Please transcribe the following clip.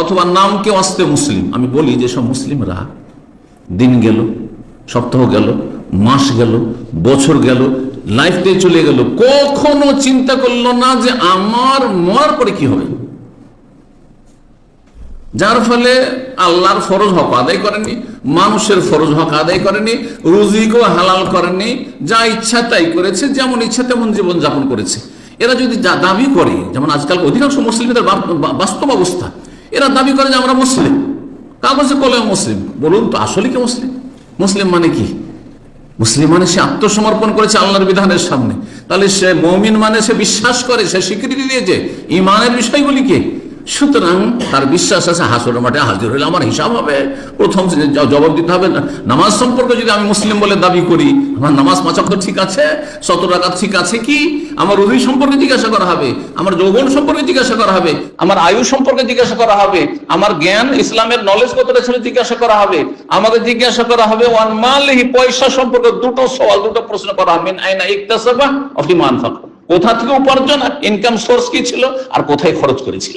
অথবা নামকে অস্তে মুসলিম। আমি বলি যে সব মুসলিমরা দিন গেল, সপ্তাহ গেল, মাস গেল, বছর গেল লাইফ লাইফটাই চলে গেল। কখনো চিন্তা করল না যে আমার মরার পরে কি হবে? যার ফলে আল্লাহর ফরজ হক আদায় করেনি, মানুষের ফরজ হক আদায় করেনি, রুজিকেও হালাল করেনি, যা ইচ্ছা তাই করেছে, যেমন ইচ্ছা তেমন জীবন যাপন করেছে। এরা যদি দাবি করে, যেমন আজকাল অধিকাংশ মুসলিমদের বাস্তব অবস্থা এরা দাবি করে যে আমরা মুসলিম। কাগজে কলে মুসলিম। বলুন তো, আসলে কি মুসলিম? মুসলিম মানে কি? মুসলিম মানে সে আত্মসমর্পণ করেছে আল্লাহর বিধানের সামনে। তাহলে সে মমিন মানে সে বিশ্বাস করে, সে স্বীকৃতি দিয়েছে। ইমানের বিষয়গুলি কি? সুতরাং তার বিশ্বাস আছে হাসর মাঠে হাজির হইলে আমার হিসাব হবে। প্রথম জবাব দিতে হবে না। নামাজ সম্পর্কে যদি আমি মুসলিম বলে দাবি করি, আমার নামাজ পাঁচক ঠিক আছে শত টাকা ঠিক আছে কি? আমার রুহি সম্পর্কে জিজ্ঞাসা করা হবে, আমার যৌবন সম্পর্কে জিজ্ঞাসা করা হবে, আমার আয়ু সম্পর্কে জিজ্ঞাসা করা হবে, আমার জ্ঞান, ইসলামের নলেজ কতটা ছিল জিজ্ঞাসা করা হবে আমাকে জিজ্ঞাসা করা হবে, ওয়ান মালহি পয়সা সম্পর্কে দুটো সওয়াল, দুটো প্রশ্ন করা হবে আইনা ইকতাসাবা অফ মান কোথা থেকে উপার্জন আর ইনকাম সোর্স কি ছিল আর কোথায় খরচ করেছিল?